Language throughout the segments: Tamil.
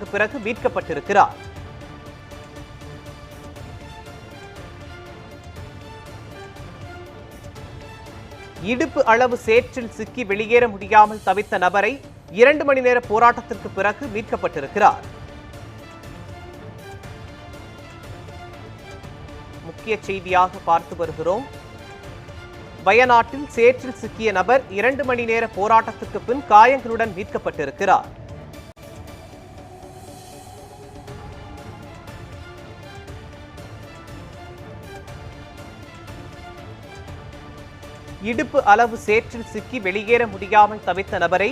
பிறகு மீட்கப்பட்டிருக்கிறார். இடுப்பு அளவு சேற்றில் சிக்கி வெளியேற முடியாமல் தவித்த நபரை இரண்டு மணி நேர போராட்டத்திற்கு பிறகு மீட்கப்பட்டிருக்கிறார். முக்கிய செய்தியாக பார்த்து வருகிறோம். வயநாட்டில் சேற்றில் சிக்கிய நபர் இரண்டு மணி நேர போராட்டத்துக்கு பின் காயங்களுடன் மீட்கப்பட்டிருக்கிறார். இடுப்பு அளவு சேற்றில் சிக்கி வெளியேற முடியாமல் தவித்த நபரை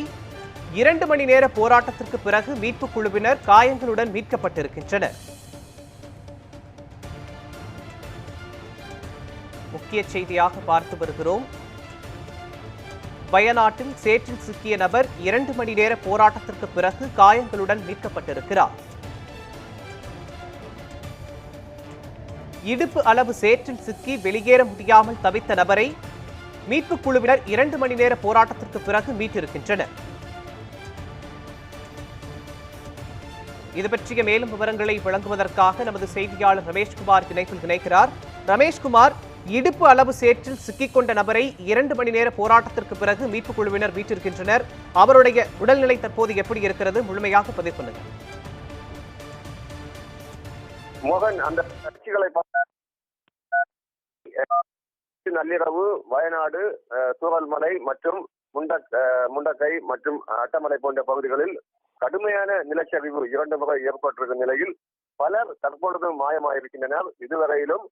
இரண்டு மணி நேர போராட்டத்திற்கு பிறகு மீட்புக் குழுவினர் காயங்களுடன் மீட்கப்பட்டிருக்கின்றனர். முக்கிய செய்தியாக பார்த்து வருகிறோம். வயநாட்டில் சேற்றில் சிக்கிய நபர் இரண்டு மணி நேர போராட்டத்திற்கு பிறகு காயங்களுடன் மீட்கப்பட்டிருக்கிறார். இடுப்பு அளவு சேற்றில் சிக்கி வெளியேற முடியாமல் தவித்த நபரை மீட்புக் குழுவினர் இரண்டு மணி நேர போராட்டத்திற்கு பிறகு மீட்டிருக்கின்றனர். இது பற்றிய மேலும் விவரங்களை வழங்குவதற்காக நமது செய்தியாளர் ரமேஷ்குமார் இணைப்பில் இணைக்கிறார் ரமேஷ்குமார் இடுப்பு அளவு சேற்றில் சிக்கிக்கொண்ட நபரை இரண்டு மணி நேர போராட்டத்திற்கு பிறகு மீட்புக் குழுவினர் மீட்டிருக்கின்றனர். அவருடைய உடல்நிலை தற்போது எப்படி இருக்கிறது? முழுமையாக பதிவு பண்ணுங்க. மோகன் அந்த கட்சிகளை நள்ளிரவு வயநாடு சூழல்மலை மற்றும் முண்டக் முண்டக்கை மற்றும் அட்டமலை போன்ற பகுதிகளில் கடுமையான நிலச்சரிவு இரண்டு முறை ஏற்பட்டிருக்கும் நிலையில் பலர் தற்பொழுது மாயமாயிருக்கின்றனர். இதுவரையிலும்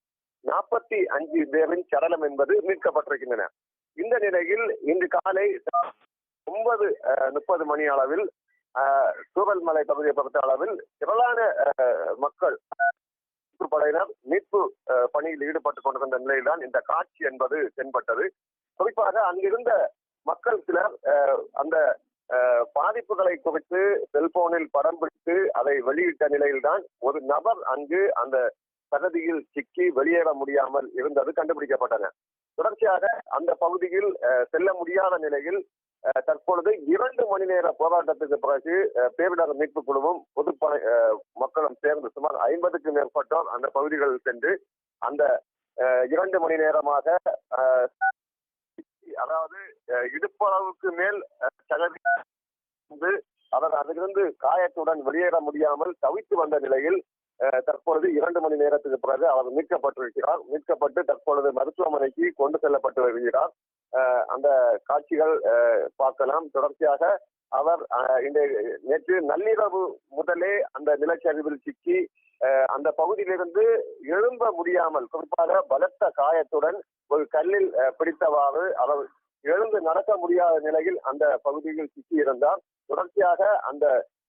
நாற்பத்தி அஞ்சு பேரின் சடலம் என்பது மீட்கப்பட்டிருக்கின்றன. இந்த நிலையில் இன்று காலை ஒன்பது அஹ், முப்பது மணி அளவில் அஹ், பகுதியை பொறுத்த அளவில் திரளான அஹ், மக்கள் படையினர் மீட்பு பணியில் ஈடுபட்டுக் கொண்டிருந்த நிலையில்தான் இந்த காட்சி என்பது தென்பட்டது. குறிப்பாக அங்கிருந்த மக்கள் சிலர் அஹ், அந்த பாதிப்புகளை குறித்து செல்போனில் படம் பிடித்து அதை வெளியிட்ட நிலையில்தான் ஒரு நபர் அங்கு அந்த பகுதியில் சிக்கி வெளியேற முடியாமல் இருந்தது கண்டுபிடிக்கப்பட்டன. தொடர்ச்சியாக அந்த பகுதியில் செல்ல முடியாத நிலையில் தற்பொழுது இரண்டு மணி நேர போராட்டத்துக்கு பிறகு பேரிடர் மீட்பு குழுவும் பொதுப்படை மக்களும் சேர்ந்து சுமார் ஐம்பதுக்கு மேற்பட்டோர் அந்த பகுதிகளில் சென்று அந்த அஹ், இரண்டு மணி நேரமாக அஹ், அதாவது இடுப்பளவுக்கு மேல் அஹ், சகதி அவர் அதிலிருந்து காயத்துடன் வெளியேற முடியாமல் தவித்து வந்த நிலையில் தற்பொழுது இரண்டு மணி நேரத்துக்கு பிறகு அவர் மீட்கப்பட்டிருக்கிறார். மீட்கப்பட்டு தற்பொழுது மருத்துவமனைக்கு கொண்டு செல்லப்பட்டு வருகிறார். அஹ், அந்த காட்சிகள் அஹ், பார்க்கலாம். தொடர்ச்சியாக அவர் அஹ், இந்த நேற்று நள்ளிரவு முதலே அந்த நிலச்சரிவில் சிக்கி அஹ், அந்த பகுதியிலிருந்து எழும்ப முடியாமல் குறிப்பாக பலத்த காயத்துடன் ஒரு கல்லில் அஹ், பிடித்தவாறு அவர் எழுந்து நடக்க முடியாத நிலையில் அந்த பகுதியில் சிக்கி இருந்தார் தொடர்ச்சியாக அந்த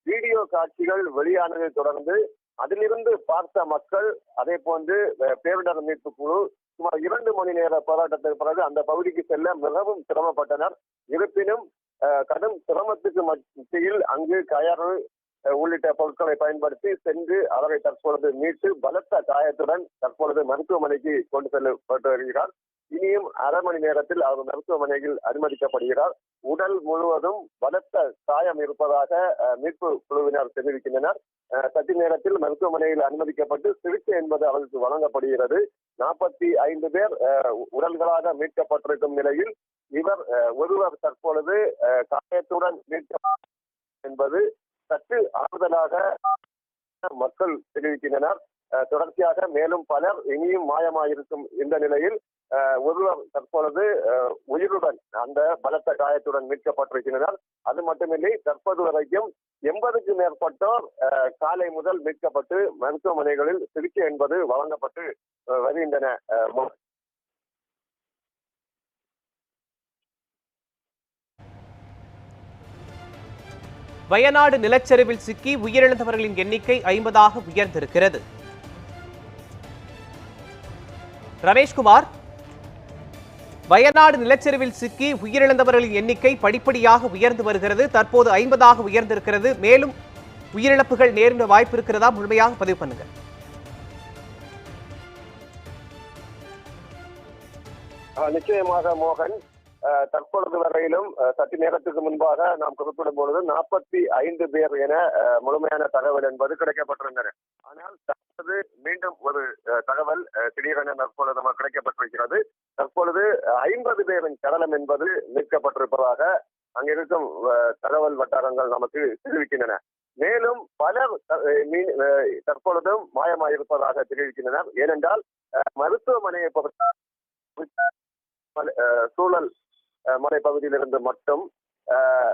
வீடியோ காட்சிகள் வெளியானதை தொடர்ந்து அதிலிருந்து பார்த்த மக்கள் அதே போன்று பேரிடர் மீட்பு குழு சுமார் இரண்டு மணி நேர போராட்டத்திற்கு பிறகு அந்த பகுதிக்கு செல்ல மிகவும் சிரமப்பட்டனர். இருப்பினும் அஹ், கடும் சிரமத்துக்கு மத்தியில் அங்கு கயறு அஹ், உள்ளிட்ட பொருட்களை பயன்படுத்தி சென்று அவரை தற்பொழுது மீட்டு பலத்த காயத்துடன் தற்பொழுது மருத்துவமனைக்கு கொண்டு செல்லப்பட்டு வருகிறார். இனியும் அரை மணி நேரத்தில் அவர் மருத்துவமனையில் அனுமதிக்கப்படுகிறார். உடல் முழுவதும் பலத்த காயம் இருப்பதாக மீட்பு குழுவினர் தெரிவிக்கின்றனர். சற்று நேரத்தில் மருத்துவமனையில் அனுமதிக்கப்பட்டு சிகிச்சை என்பது அவருக்கு வழங்கப்படுகிறது. நாற்பத்தி ஐந்து பேர் உடல்களாக மீட்கப்பட்டிருக்கும் நிலையில் இவர் ஒருவர் தற்பொழுது அஹ், காயத்துடன் மீட்க என்பது சற்று ஆறுதலாக மக்கள் தெரிவிக்கின்றனர். அஹ், தொடர்ச்சியாக மேலும் பலர் இனியும் மாயமாயிருக்கும் இந்த நிலையில் ஒருவர் தற்பொழுது உயிருடன் அந்த பலத்த காயத்துடன் மீட்கப்பட்டிருக்கின்றனர் அது மட்டுமில்லை தற்போது வரைக்கும் எண்பதுக்கு மேற்பட்டோர் காலை முதல் மீட்கப்பட்டு மருத்துவமனைகளில் சிகிச்சை என்பது வழங்கப்பட்டு வருகின்றன. வயநாடு நிலச்சரிவில் சிக்கி உயிரிழந்தவர்களின் எண்ணிக்கை ஐம்பதாக உயர்ந்திருக்கிறது. ரமேஷ்குமார் வயநாடு நிலச்சரிவில் சிக்கி உயிரிழந்தவர்களின் எண்ணிக்கை படிப்படியாக உயர்ந்து வருகிறது. தற்போது ஐம்பதாக உயர்ந்திருக்கிறது. மேலும் உயிரிழப்புகள் நேரிட வாய்ப்பு இருக்கிறதா முழுமையாக பதிவு பண்ணுங்க நிச்சயமாக மோகன் தற்பொழுது வரையிலும் சற்று நேரத்துக்கு முன்பாக நாம் குறிப்பிடும் பொழுது நாற்பத்தி ஐந்து பேர் என முழுமையான தகவல் என்பது கிடைக்கப்பட்டிருந்தன ஆனால் தற்போது மீண்டும் ஒரு அஹ், தகவல் திடீரென தற்பொழுது நமக்கு கிடைக்கப்பட்டிருக்கிறது. தற்பொழுது ஐம்பது பேரின் சடலம் என்பது மீட்கப்பட்டிருப்பதாக அங்கிருக்கும் தகவல் வட்டாரங்கள் நமக்கு தெரிவிக்கின்றன. மேலும் பலர் மீன்- அஹ், தற்பொழுதும் மாயமாயிருப்பதாக தெரிவிக்கின்றனர். ஏனென்றால் அஹ், மருத்துவமனையை பொறுத்த சூழல் மலைப்பகுதியிலிருந்து மட்டும்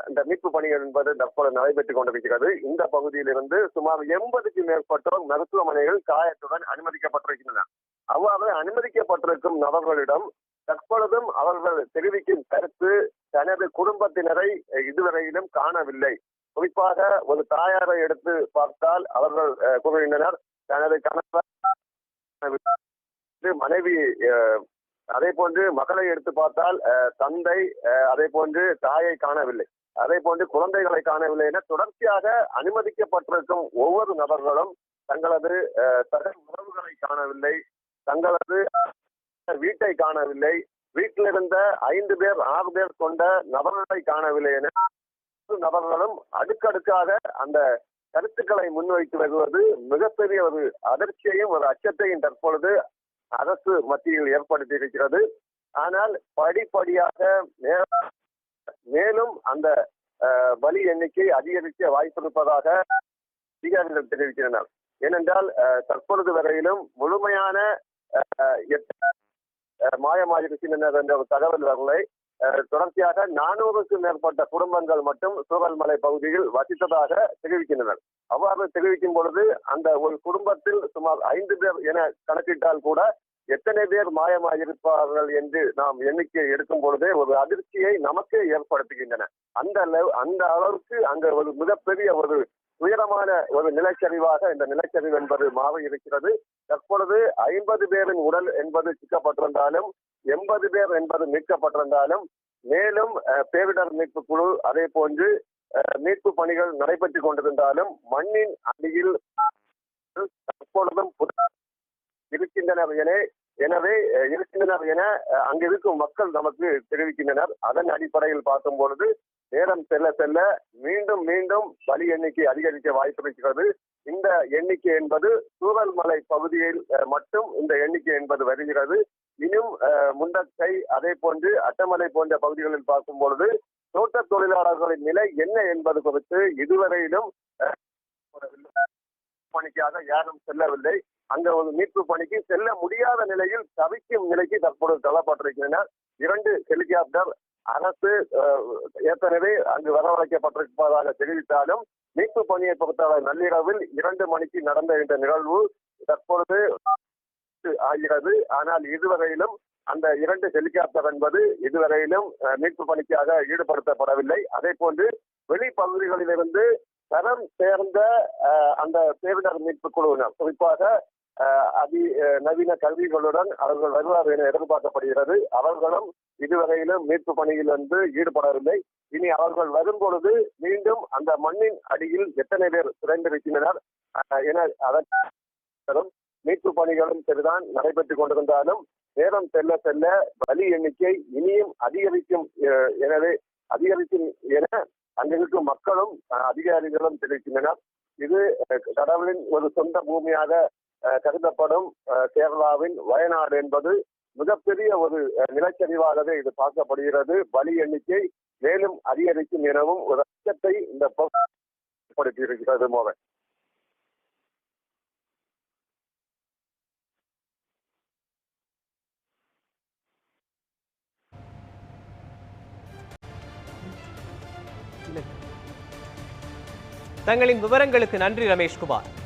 இந்த மீட்பு பணிகள் என்பது தற்போது நடைபெற்றுக் கொண்டிருக்கிறது. இந்த பகுதியிலிருந்து சுமார் எண்பதுக்கு மேற்பட்டோர் மருத்துவமனைகள் காயத்துடன் அனுமதிக்கப்பட்டிருக்கின்றன. அவ்வாறு அனுமதிக்கப்பட்டிருக்கும் நபர்களிடம் தற்பொழுதும் அவர்கள் தெரிவிக்கும் கருத்து தனது குடும்பத்தினரை இதுவரையிலும் காணவில்லை. குறிப்பாக ஒரு தாயாரை எடுத்து பார்த்தால் அவர்கள் அஹ், கூறுகின்றனர் தனது கணவர் மனைவி அஹ், அதே போன்று மகளை எடுத்து பார்த்தால் அஹ், தந்தை அஹ், அதே போன்று தாயை காணவில்லை. அதே போன்று குழந்தைகளை காணவில்லை என தொடர்ச்சியாக அனுமதிக்கப்பட்டிருக்கும் ஒவ்வொரு நபர்களும் தங்களது அஹ், சக உறவுகளை காணவில்லை தங்களது வீட்டை காணவில்லை வீட்டில் இருந்த ஐந்து பேர் ஆறு பேர் கொண்ட நபர்களை காணவில்லை என நபர்களும் அடுக்கடுக்காக அந்த கருத்துக்களை முன்வைத்து வருவது மிகப்பெரிய ஒரு அதிர்ச்சியையும் ஒரு அச்சத்தையும் தற்பொழுது அரசு மத்தியில் ஏற்படுத்தி இருக்கிறது ஆனால் படிப்படியாக மேலும் அந்த அஹ், பலி எண்ணிக்கை அதிகரிக்க வாய்ப்பிருப்பதாக அதிகாரிகள் தெரிவிக்கின்றனர். ஏனென்றால் தற்பொழுது வரையிலும் முழுமையான அஹ், எட்டு என்ற ஒரு தகவல் வரலை. தொடர்ச்சியாக நானூறுக்கும் மேற்பட்ட குடும்பங்கள் மட்டும் சூழல்மலை பகுதியில் வசித்ததாக தெரிவிக்கின்றனர். அவ்வாறு தெரிவிக்கும் பொழுது அந்த ஒரு குடும்பத்தில் சுமார் ஐந்து பேர் என கணக்கிட்டால் கூட எத்தனை பேர் மாயமாயிருப்பார்கள் என்று நாம் எண்ணிக்கை எடுக்கும் பொழுதே ஒரு அதிர்ச்சியை நமக்கு ஏற்படுத்துகின்றன. அந்த அளவு- அந்த அளவுக்கு அங்க ஒரு மிகப்பெரிய ஒரு உயரமான ஒரு நிலச்சரிவாக இந்த நிலச்சரிவு என்பது மாறி இருக்கிறது. தற்பொழுது ஐம்பது பேரின் உடல் என்பது சிக்கப்பட்டிருந்தாலும் எண்பது பேர் என்பது மீட்கப்பட்டிருந்தாலும் மேலும் பேரிடர் மீட்பு குழு அதே போன்று அஹ், மீட்பு பணிகள் நடைபெற்றுக் கொண்டிருந்தாலும் மண்ணின் அடியில் தற்பொழுதும் இருக்கின்றனர் என எனவே இருக்கின்றனர் என அங்கிருக்கும் மக்கள் நமக்கு தெரிவிக்கின்றனர். அதன் அடிப்படையில் பார்க்கும் பொழுது நேரம் செல்ல செல்ல மீண்டும் மீண்டும் பலி எண்ணிக்கை அதிகரிக்க வாய்ப்பு இருக்கிறது. இந்த எண்ணிக்கை என்பது சூரல்மலை பகுதியில் மட்டும் இந்த எண்ணிக்கை என்பது வருகிறது. இன்னும் முண்டக்கை அதே போன்று அட்டமலை போன்ற பகுதிகளில் பார்க்கும் பொழுது தோட்ட தொழிலாளர்களின் நிலை என்ன என்பது குறித்து இதுவரையிலும் பணிக்காக யாரும் செல்லவில்லை. அங்க ஒரு மீட்பு பணிக்கு செல்ல முடியாத நிலையில் தவிக்கும் நிலைக்கு தற்பொழுது தள்ளப்பட்டிருக்கின்றனர். இரண்டு ஹெலிகாப்டர் அரசு ஏற்கனவே அங்கு வரவழைக்கப்பட்டிருப்பதாக தெரிவித்தாலும் மீட்பு பணியை பொறுத்தவரை நள்ளிரவில் இரண்டு மணிக்கு நடந்த இந்த நிகழ்வு தற்பொழுது ஆகிறது. ஆனால் இதுவரையிலும் அந்த இரண்டு ஹெலிகாப்டர் என்பது இதுவரையிலும் மீட்பு பணிக்காக ஈடுபடுத்தப்படவில்லை. அதே போன்று வெளிப்பகுதிகளிலிருந்து தரம் சேர்ந்த அந்த பேரிடர் மீட்பு குழுவினர் குறிப்பாக அதி நவீன கல்விகளுடன் அவர்கள் வருவார் என எதிர்பார்க்கப்படுகிறது. அவர்களும் இதுவரையிலும் மீட்பு பணியில் வந்து ஈடுபடவில்லை. இனி அவர்கள் வரும் பொழுது மீண்டும் அந்த மண்ணின் அடியில் எத்தனை பேர் சிறைந்திருக்கின்றனர் என அதன் மீட்பு பணிகளும் சரிதான் நடைபெற்றுக் கொண்டிருந்தாலும் நேரம் செல்ல செல்ல வலி எண்ணிக்கை இனியும் அதிகரிக்கும் அஹ், எனவே அதிகரிக்கும் என அங்கிருக்கும் மக்களும் அஹ், அதிகாரிகளும் தெரிவிக்கின்றனர். இது கடவுளின் ஒரு சொந்த பூமியாக கருதப்படும் அஹ், கேரளாவின் வயநாடு என்பது மிகப்பெரிய ஒரு நிலச்சரிவாகவே இது பார்க்கப்படுகிறது. பலி எண்ணிக்கை மேலும் அதிகரிக்கும் எனவும் ஒரு அச்சத்தை இந்த பகுதி மோகன். தங்களின் விவரங்களுக்கு நன்றி ரமேஷ்குமார்.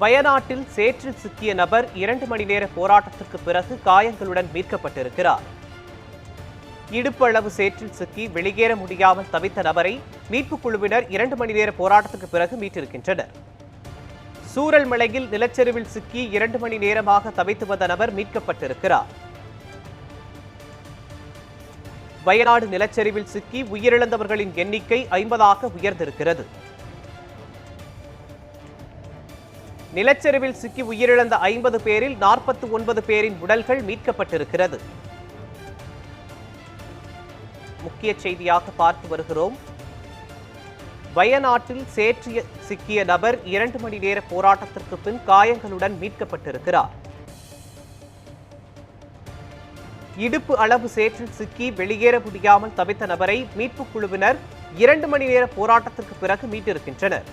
வயநாட்டில் சேற்றில் சிக்கிய நபர் இரண்டு மணி நேர போராட்டத்திற்கு பிறகு காயங்களுடன் மீட்கப்பட்டிருக்கிறார். இடுப்பளவு சேற்றில் சிக்கி வெளியேற முடியாமல் தவித்த நபரை மீட்புக் குழுவினர் இரண்டு மணி நேர போராட்டத்துக்கு பிறகு மீட்டிருக்கின்றனர். சூரல் மலையில் நிலச்சரிவில் சிக்கி இரண்டு மணி நேரமாக தவித்து வந்த நபர் மீட்கப்பட்டிருக்கிறார். வயநாடு நிலச்சரிவில் சிக்கி உயிரிழந்தவர்களின் எண்ணிக்கை ஐம்பதாக உயர்ந்திருக்கிறது. நிலச்சரிவில் சிக்கி உயிரிழந்த ஐம்பது பேரில் நாற்பத்தி ஒன்பது பேரின் உடல்கள் மீட்கப்பட்டிருக்கிறது. முக்கிய செய்தியாக பார்த்து வருகிறோம். வயநாட்டில் சேற்றிய சிக்கிய நபர் இரண்டு மணி நேர போராட்டத்திற்கு பின் காயங்களுடன் மீட்கப்பட்டிருக்கிறார். இடுப்பு அளவு சேற்றில் சிக்கி வெளியேற முடியாமல் தவித்த நபரை மீட்புக் குழுவினர் இரண்டு மணி நேர போராட்டத்திற்கு பிறகு மீட்டிருக்கின்றனர்.